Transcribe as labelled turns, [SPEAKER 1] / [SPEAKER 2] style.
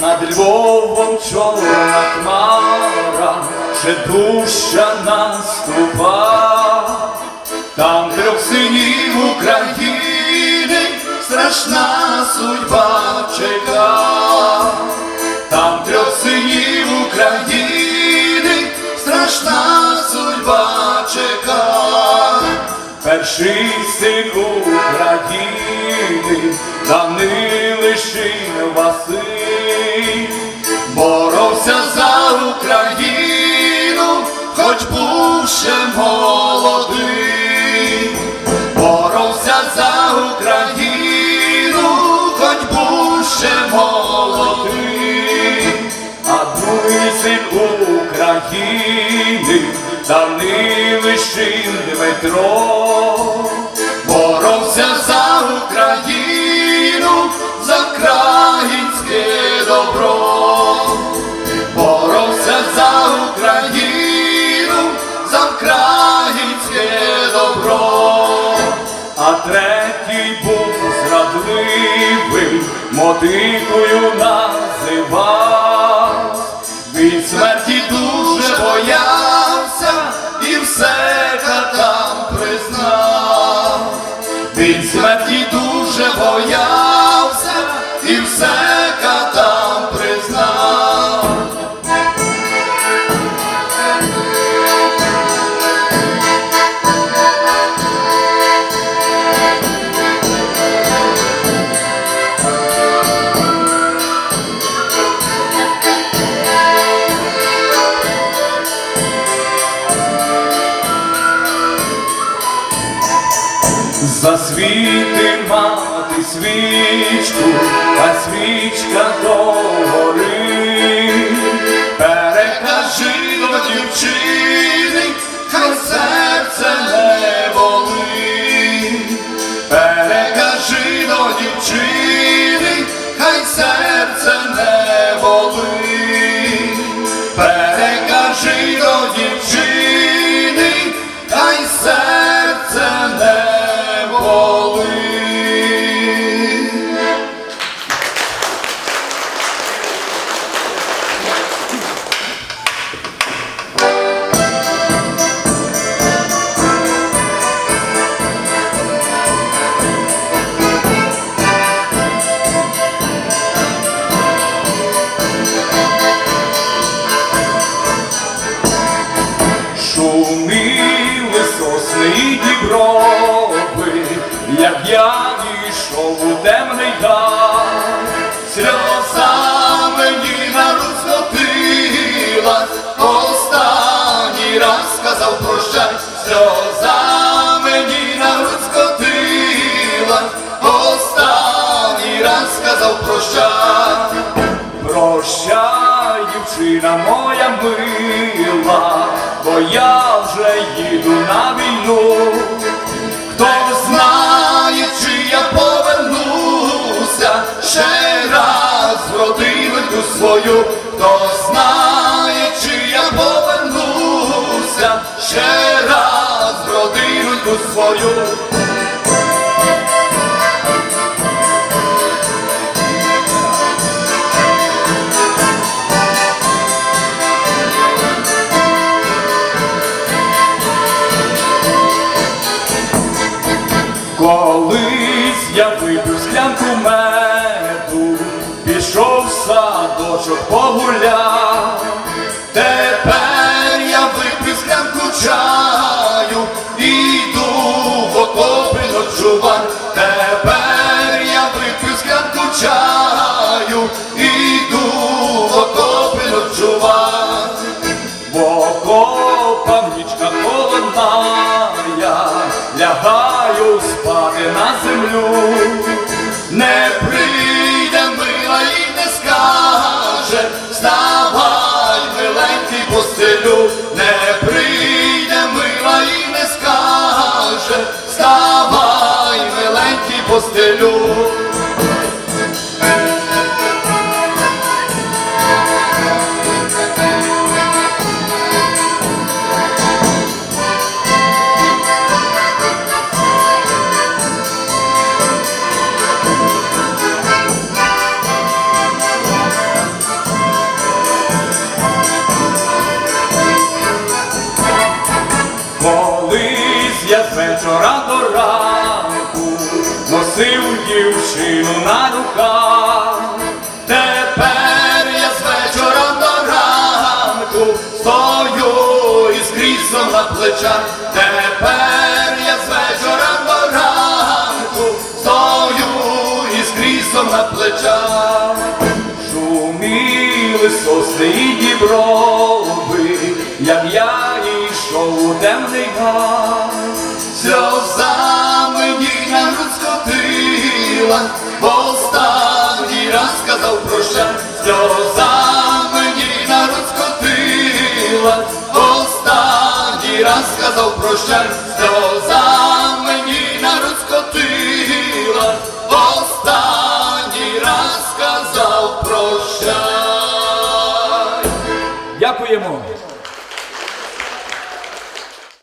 [SPEAKER 1] над Львовом чорна хмара, ще дужча наступа, там трьох синів України страшна судьба чека, там трьох синів України страшна судьба чека. Перший син України, Данилишин Василь, боровся за Україну, хоч був ще молодий, боровся за Україну, хоч був ще молодий, а другий син України, Данилишин Дмитро, мотикою називав. Засвіти мати свічку, а свічка догори. Сосни діброви, як я дійшов у темний гай, сльоза мені на останній раз сказав прощай, сльоза свою, хто знає, чи я повернуся ще раз в родинку свою. Колись я випив склянку садочок погуляв. Тепер я випив склянку чаю, іду в окопи ночувать. Тепер я випив склянку чаю, іду в окопи ночувать. В окопах нічка холодна, я лягаю спати на землю. Не прийде носив дівчину на руках. Тепер я з вечора до ранку стою із кріслом на плечах. Тепер я з вечора до ранку стою із кріслом на плечах. Шуміли сосни і діброви, як я йшов у темний гар. Скотила, бо останній раз сказав прощай. Сльоза мені на грудь скотила, бо останній раз сказав прощай. Сльоза мені на грудь скотила, останній раз сказав прощай. Дякуємо.